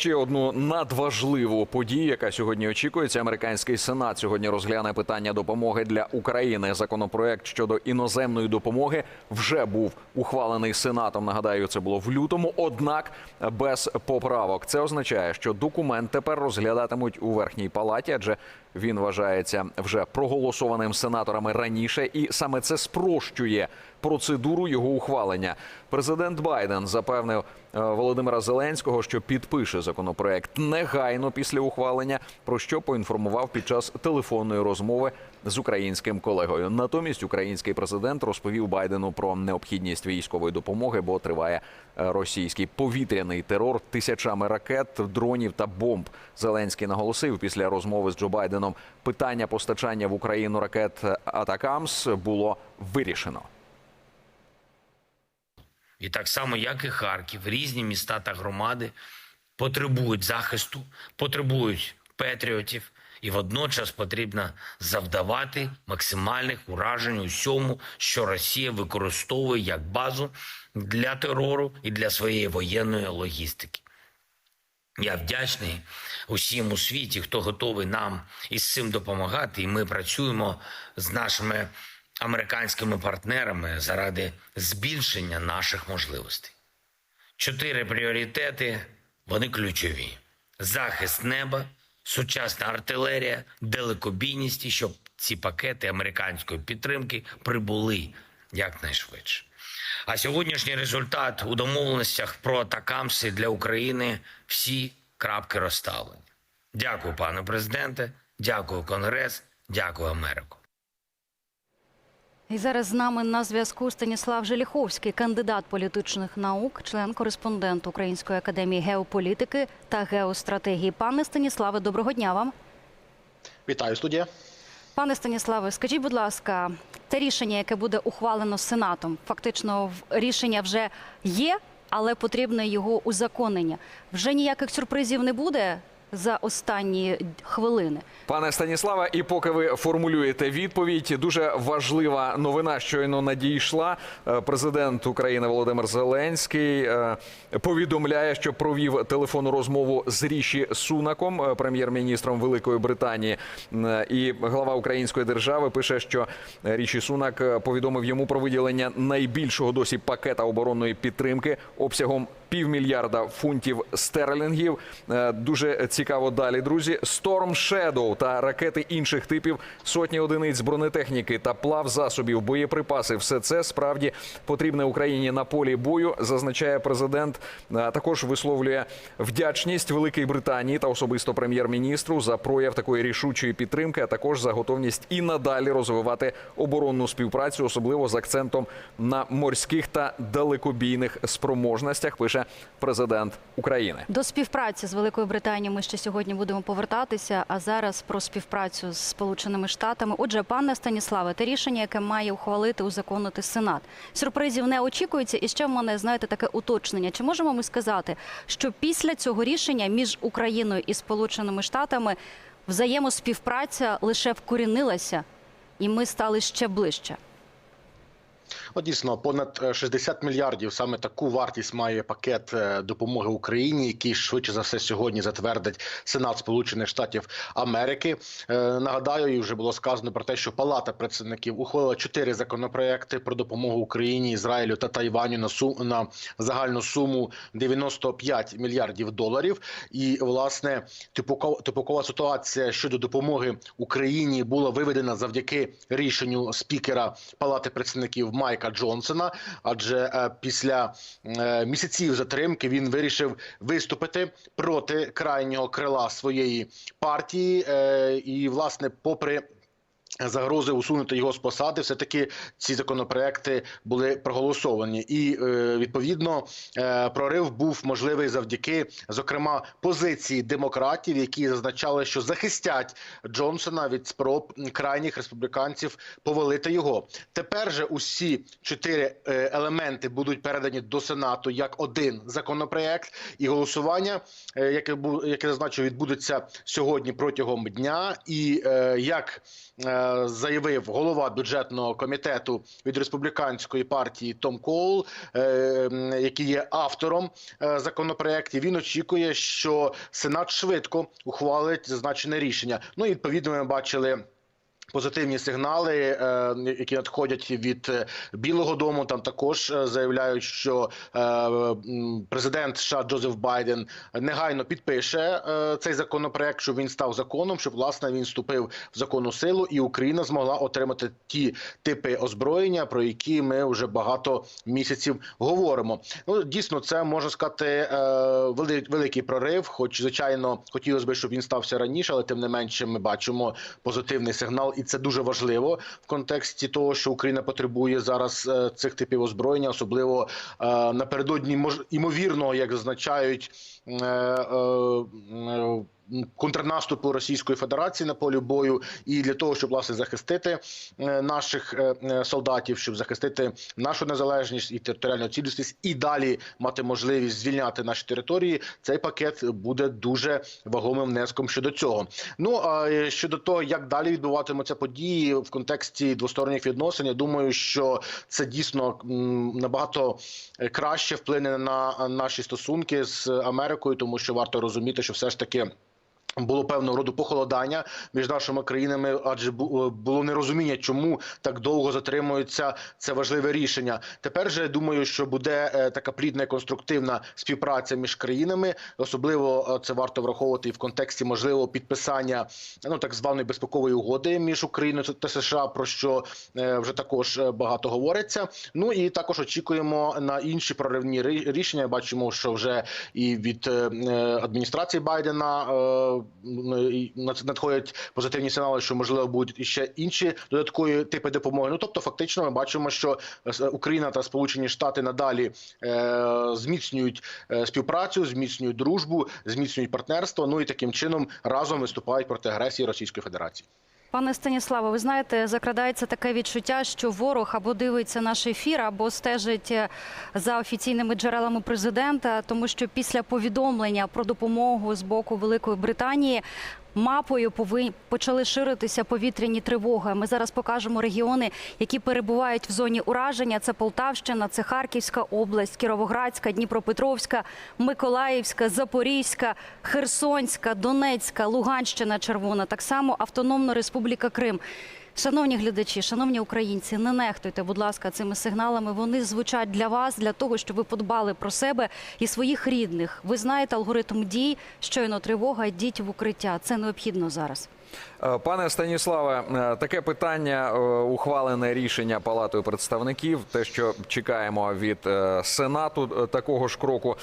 ще одну надважливу подію, яка сьогодні очікується. Американський сенат сьогодні розгляне питання допомоги для України. Законопроект щодо іноземної допомоги вже був ухвалений сенатом. Нагадаю, це було в лютому, однак без поправок. Це означає, що документ тепер розглядатимуть у верхній палаті, адже він вважається вже проголосованим сенаторами раніше, і саме це спрощує процедуру його ухвалення. Президент Байден запевнив е, Володимира Зеленського, що підпише законопроект негайно після ухвалення, про що поінформував під час телефонної розмови з українським колегою. Натомість український президент розповів Байдену про необхідність військової допомоги, бо триває е, російський повітряний терор тисячами ракет, дронів та бомб. Зеленський наголосив після розмови з Джо Байденом, питання постачання в Україну ракет Атакамс було вирішено. І так само, як і Харків, різні міста та громади потребують захисту, потребують патріотів, і водночас потрібно завдавати максимальних уражень усьому, що Росія використовує як базу для терору і для своєї воєнної логістики. Я вдячний усім у світі, хто готовий нам із цим допомагати, і ми працюємо з нашими американськими партнерами заради збільшення наших можливостей. Чотири пріоритети вони ключові: захист неба, сучасна артилерія, далекобійність, щоб ці пакети американської підтримки прибули якнайшвидше. А сьогоднішній результат у домовленостях про атакамси для України всі крапки розставлені. Дякую, пане президенте. Дякую, Конгрес. Дякую, Америку. І зараз з нами на зв'язку Станіслав Желіховський, кандидат політичних наук, член-кореспондент Української академії геополітики та геостратегії. Пане Станіславе, доброго дня вам. Вітаю, студія. Пане Станіславе, скажіть, будь ласка, те рішення, яке буде ухвалено Сенатом, фактично рішення вже є, але потрібне його узаконення. Вже ніяких сюрпризів не буде за останні хвилини. Пане Станіславе, і поки ви формулюєте відповідь, дуже важлива новина щойно надійшла. Е, Президент України Володимир Зеленський е, повідомляє, що провів телефонну розмову з Ріші Сунаком, е, прем'єр-міністром Великої Британії. І глава Української держави пише, що Ріші Сунак повідомив йому про виділення найбільшого досі пакета оборонної підтримки обсягом півмільярда фунтів стерлінгів. Е, Дуже цікаво далі, друзі. Storm Shadow та ракети інших типів, сотні одиниць бронетехніки та плав засобів, боєприпаси. Все це справді потрібне Україні на полі бою, зазначає президент. Е, Також висловлює вдячність Великій Британії та особисто прем'єр-міністру за прояв такої рішучої підтримки, а також за готовність і надалі розвивати оборонну співпрацю, особливо з акцентом на морських та далекобійних спроможностях. Пише президент України. До співпраці з Великою Британією ми ще сьогодні будемо повертатися. А зараз про співпрацю з Сполученими Штатами. Отже, пане Станіславе, те рішення, яке має ухвалити узаконити Сенат. Сюрпризів не очікується. І ще в мене знаєте таке уточнення. Чи можемо ми сказати, що після цього рішення між Україною і Сполученими Штатами взаємоспівпраця лише вкорінилася, і ми стали ще ближче? От дійсно понад е, 60 мільярдів. Саме таку вартість має пакет е, допомоги Україні, який швидше за все сьогодні затвердить Сенат Сполучених Штатів Америки. Е, Нагадаю, і вже було сказано про те, що Палата представників ухвалила чотири законопроекти про допомогу Україні, Ізраїлю та Тайваню на сум на загальну суму 95 мільярдів доларів. І власне типокова, типокова ситуація щодо допомоги Україні була виведена завдяки рішенню спікера Палати представників Майка Джонсона. Адже е, після е, місяців затримки він вирішив виступити проти крайнього крила своєї партії, е, і власне, попри Загрози усунути його з посади, все таки ці законопроекти були проголосовані, і е, відповідно е, прорив був можливий завдяки, зокрема, позиції демократів, які зазначали, що захистять Джонсона від спроб крайніх республіканців повалити його. Тепер же усі чотири е, елементи будуть передані до сенату як один законопроект, і голосування, яке яке зазначив, відбудеться сьогодні протягом дня, і як заявив голова бюджетного комітету від республіканської партії Том Коул, е, який є автором е, законопроєктів. Він очікує, що Сенат швидко ухвалить зазначене рішення. Ну і відповідно ми бачили. Позитивні сигнали, е, які надходять від е, Білого Дому, там також е, заявляють, що президент США Джозеф Байден негайно підпише цей законопроект, щоб він став законом, щоб власне він вступив в законну силу, і Україна змогла отримати ті типи озброєння, про які ми вже багато місяців говоримо. Ну дійсно, це можна сказати великий прорив. Хоч звичайно хотілося б, щоб він стався раніше, але тим не менше ми бачимо позитивний сигнал, і це дуже важливо в контексті того, що Україна потребує зараз е, цих типів озброєння, особливо е, напередодні мож імовірного, як зазначають. Е, е, Контрнаступу Російської Федерації на полі бою, і для того, щоб власне захистити е, наших солдатів, щоб захистити нашу незалежність і територіальну цілісність, і далі мати можливість звільняти наші території, цей пакет буде дуже вагомим внеском щодо цього. Ну а щодо того, як далі відбуватимуться події в контексті двосторонніх відносин, я думаю, що це дійсно набагато краще вплине на наші стосунки з Америкою, тому що варто розуміти, що все ж таки. Було певного роду похолодання між нашими країнами, адже е, було нерозуміння, чому так довго затримується це важливе рішення. Тепер же думаю, що буде е, така плідна і конструктивна співпраця між країнами. Особливо е, це варто враховувати і в контексті можливого підписання ну так званої безпекової угоди між Україною та США, про що вже також багато говориться. Ну і також очікуємо на інші проривні рішення. Бачимо, що вже і від адміністрації Байдена надходять позитивні сигнали, що можливо будуть іще інші додаткові типи допомоги. Ну тобто, фактично, ми бачимо, що е, Україна та Сполучені Штати надалі е, зміцнюють е, співпрацю, зміцнюють дружбу, зміцнюють партнерство. Ну і таким чином разом виступають проти агресії Російської Федерації. Пане Станіславе, ви знаєте, закрадається таке відчуття, що ворог або дивиться наш ефір, або стежить е, за офіційними джерелами президента, тому що після повідомлення про допомогу з боку Великої Британії. Мапою повинні почали ширитися повітряні тривоги. Ми зараз покажемо регіони, які перебувають в зоні ураження. Це Полтавщина, це Харківська область, Кіровоградська, Дніпропетровська, Миколаївська, Запорізька, Херсонська, Донецька, Луганщина, Червона, так само Автономна Республіка Крим. Шановні глядачі, шановні українці, не нехтуйте, будь ласка, цими сигналами. Вони звучать для вас, для того, щоб ви подбали про себе і своїх рідних. Ви знаєте алгоритм дій. Щойно тривога, йдіть в укриття. Це необхідно зараз. Е, Пане Станіславе, е, таке питання, е, ухвалене рішення Палатою представників, те, що чекаємо від Сенату такого ж кроку.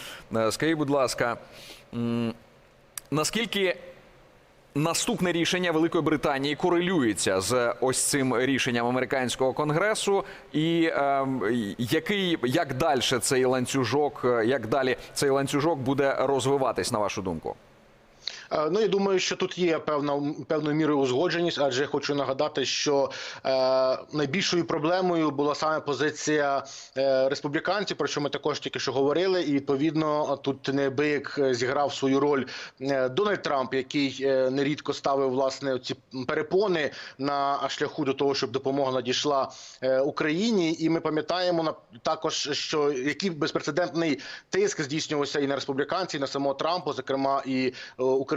Скажіть, будь ласка, наскільки наступне рішення Великої Британії корелюється з ось цим рішенням американського конгресу, і е, який як далі цей ланцюжок, е, як далі цей ланцюжок буде розвиватись, на вашу думку? Е, Ну я думаю, що тут є певна певною мірою узгодженість, адже я хочу нагадати, що е, найбільшою проблемою була саме позиція е, республіканців, про що ми також тільки що говорили, і відповідно тут неабияк зіграв свою роль е, Дональд Трамп, який е, нерідко ставив власне ці перепони на шляху до того, щоб допомога надійшла Україні. І ми пам'ятаємо на також, що який безпрецедентний тиск здійснювався і на республіканців, і на самого Трампа, зокрема і укр- м,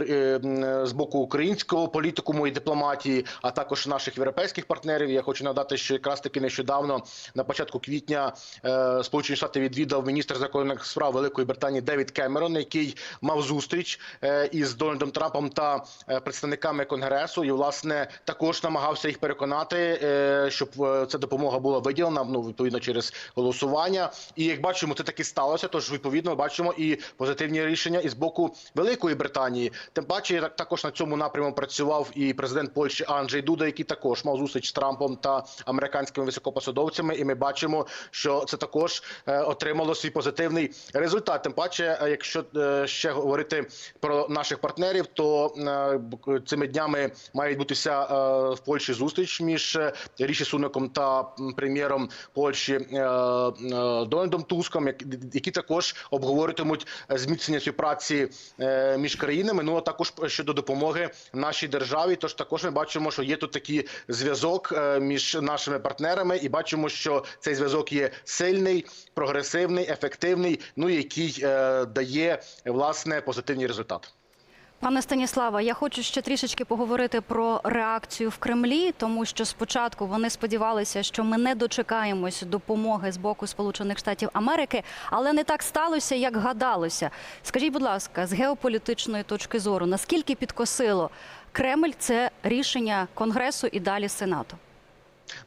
з боку українського політикуму і дипломатії, а також наших європейських партнерів. Я хочу нагадати, що якраз таки нещодавно, на початку квітня, е, Сполучені Штати відвідав міністр закордонних справ Великої Британії Девід Кемерон, який мав зустріч е, із Дональдом Трампом та е, представниками конгресу, і власне також намагався їх переконати, е, щоб е, ця допомога була виділена ну відповідно через голосування. І як бачимо, це таки сталося. Тож відповідно бачимо і позитивні рішення із боку Великої Британії. Тим паче, так також на цьому напрямку працював і президент Польщі Анджей Дуда, який також мав зустріч з Трампом та американськими високопосадовцями. І ми бачимо, що це також е, отримало свій позитивний результат. Тим паче, е, якщо е, ще говорити про наших партнерів, то цими днями має відбутися в Польщі зустріч між Ріші Сунаком та прем'єром Польщі Дональдом Туском, як- які також обговорюватимуть е, зміцнення співпраці між країнами. Ну також щодо допомоги нашій державі. Тож також ми бачимо, що є тут такий зв'язок е, між нашими партнерами, і бачимо, що цей зв'язок є сильний, прогресивний, ефективний. Ну який е, дає власне позитивний результат. Пане Станіславе, я хочу ще трішечки поговорити про реакцію в Кремлі, тому що спочатку вони сподівалися, що ми не дочекаємось допомоги з боку Сполучених Штатів Америки, але не так сталося, як гадалося. Скажіть, будь ласка, з геополітичної точки зору, наскільки підкосило Кремль це рішення Конгресу і далі Сенату?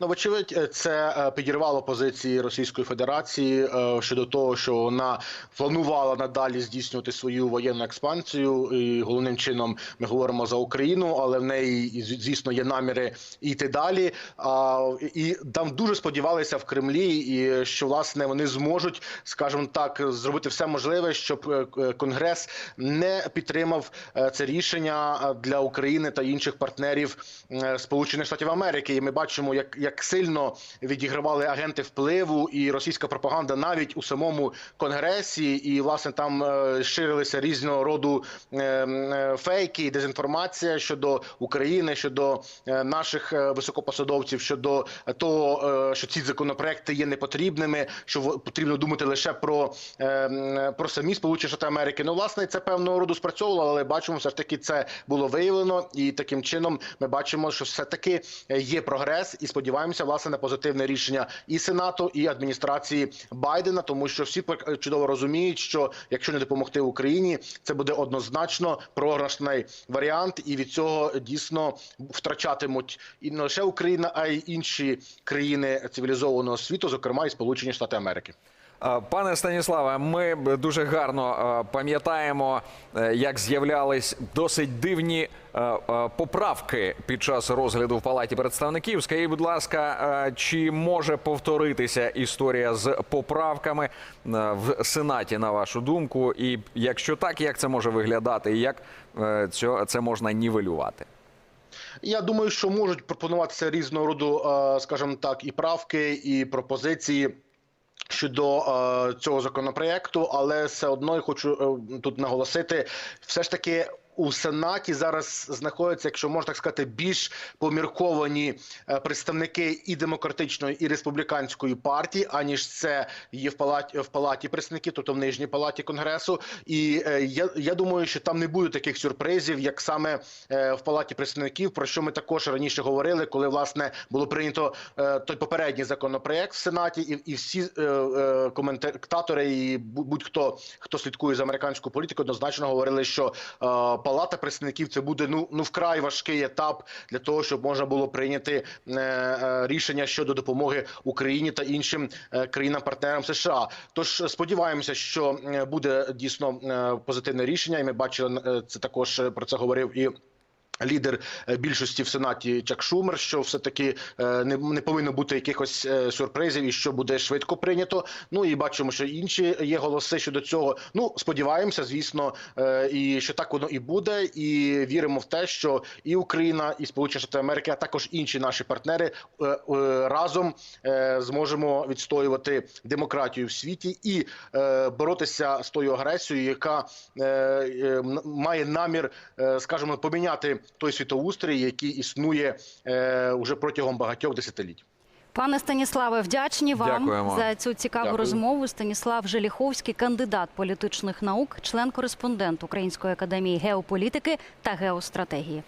Ну, вочевидь, е, це е, підірвало позиції Російської Федерації е, щодо того, що вона планувала надалі здійснювати свою воєнну експансію. І головним чином ми говоримо за Україну, але в неї звісно є наміри йти далі. А, І там дуже сподівалися в Кремлі, і що власне вони зможуть, скажімо так, зробити все можливе, щоб Конгрес не підтримав це рішення для України та інших партнерів Сполучених Штатів Америки. І ми бачимо, як, як сильно відігравали агенти впливу і російська пропаганда навіть у самому конгресі, і власне там е, ширилися різного роду е, е, фейки і дезінформація щодо України, щодо наших високопосадовців, щодо того, що ці законопроекти є непотрібними, що потрібно думати лише про, про самі Сполучені Штати Америки. Ну, власне, це певного роду спрацьовувало, але бачимо, все ж таки це було виявлено, і таким чином ми бачимо, що все таки є прогрес, і сподіваємося, власне, на позитивне рішення і Сенату, і адміністрації Байдена, тому що всі чудово розуміють, що якщо не допомогти Україні, це буде однозначно програшний варіант, і від цього дійсно втрачатимуть і не лише Україна, а й інші країни цивілізованого світу, зокрема і Сполучені Штати Америки. Е, Пане Станіславе, ми дуже гарно е, пам'ятаємо, е, як з'являлись досить дивні поправки під час розгляду в палаті представників. Скажіть, будь ласка, чи може повторитися історія з поправками в Сенаті, на вашу думку? І якщо так, як це може виглядати, і як це можна нівелювати? Я думаю, що можуть пропонуватися різного роду, скажімо так, і правки, і пропозиції. Щодо е, цього законопроекту, але все одно я хочу е, тут наголосити, все ж таки у Сенаті зараз знаходяться, якщо можна так сказати, більш помірковані е, представники і демократичної, і республіканської партії, аніж це є в палаті в палаті представників, тобто в нижній палаті конгресу. І е, я, я думаю, що там не буде таких сюрпризів, як саме е, в палаті представників, про що ми також раніше говорили, коли власне було прийнято той попередній законопроект в Сенаті, і, і всі коментатори і будь-хто хто слідкує за американською політикою, однозначно говорили, що палата представників це буде ну ну вкрай важкий етап для того, щоб можна було прийняти е, е, рішення щодо допомоги Україні та іншим е, країнам-партнерам США. Тож сподіваємося, що буде дійсно позитивне рішення, і ми бачили це також про це говорив і. Лідер е, більшості в сенаті Чак Шумер, що все таки не, не повинно бути якихось е, сюрпризів і що буде швидко прийнято. Ну і бачимо, що інші є голоси щодо цього. Ну сподіваємося, звісно, е, і що так воно і буде. І віримо в те, що і Україна, і Сполучені Штати Америки, а також інші наші партнери е, е, разом е, зможемо відстоювати демократію в світі і е, боротися з тою агресією, яка е, е, має намір, е, скажімо, поміняти той світоустрій, який існує е, уже протягом багатьох десятиліть. Пане Станіславе, вдячні вам Дякуємо. за цю цікаву Дякую. розмову. Станіслав Желіховський, кандидат політичних наук, член-кореспондент Української академії геополітики та геостратегії.